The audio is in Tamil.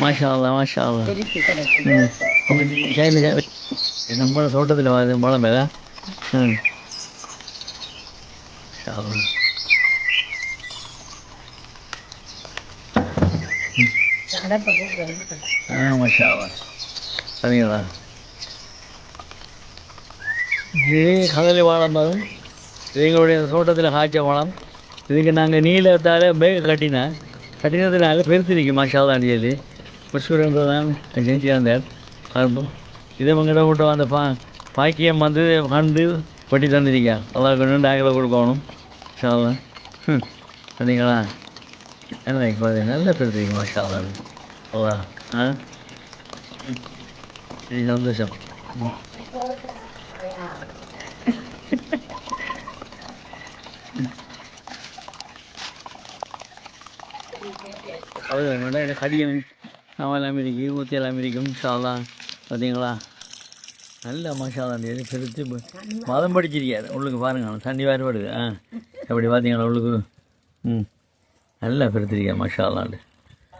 மாஷா அல்லா மாஷா அல்லா பெருசு கிடக்கு ம் கையில் நம்ம தோட்டத்தில் வாது மழை மேலே ம் மாஷா அல்லா. சரிங்களா இது கதலி வாழை மரம் இது எங்களுடைய தோட்டத்தில் காய்ச்ச மரம் இதுக்கு நாங்கள் நீளத்தால் பேக கட்டினேன் கட்டினதுனால பெருத்திருக்கு மாஷாலா சொல்லி முஸ்கூரன்றதான் செஞ்சு வந்தார் பார்ப்போம். இதை உங்கள்கிட்ட விட்டு அந்த பா பாக்கியம் வந்து கண்டு வெட்டி தந்துருக்கா அதான் கொண்டு நாங்கள கொடுக்கணும் மாஷாலா ம் சரிங்களா? என்ன இப்போ நல்ல பெருத்திருக்கு மாஷாலா அவ்வளோ ஆ? சந்தோஷம். ம். அவ்வளோ மேடம் எனக்கு கடிக்கணும் அவெல்லாம் இருக்கு ஊற்றி எல்லாம் இருக்கும் ஷாலாம் பார்த்தீங்களா? நல்ல மசாலா இது பெருத்து மதம் படிச்சிருக்காரு உள்ளுக்கு பாருங்கள் தண்ணி வேறுபாடு ஆ அப்படி பார்த்தீங்களா உள்ளுக்கு? ம் நல்லா பெருத்திருக்கா மசாலாண்டு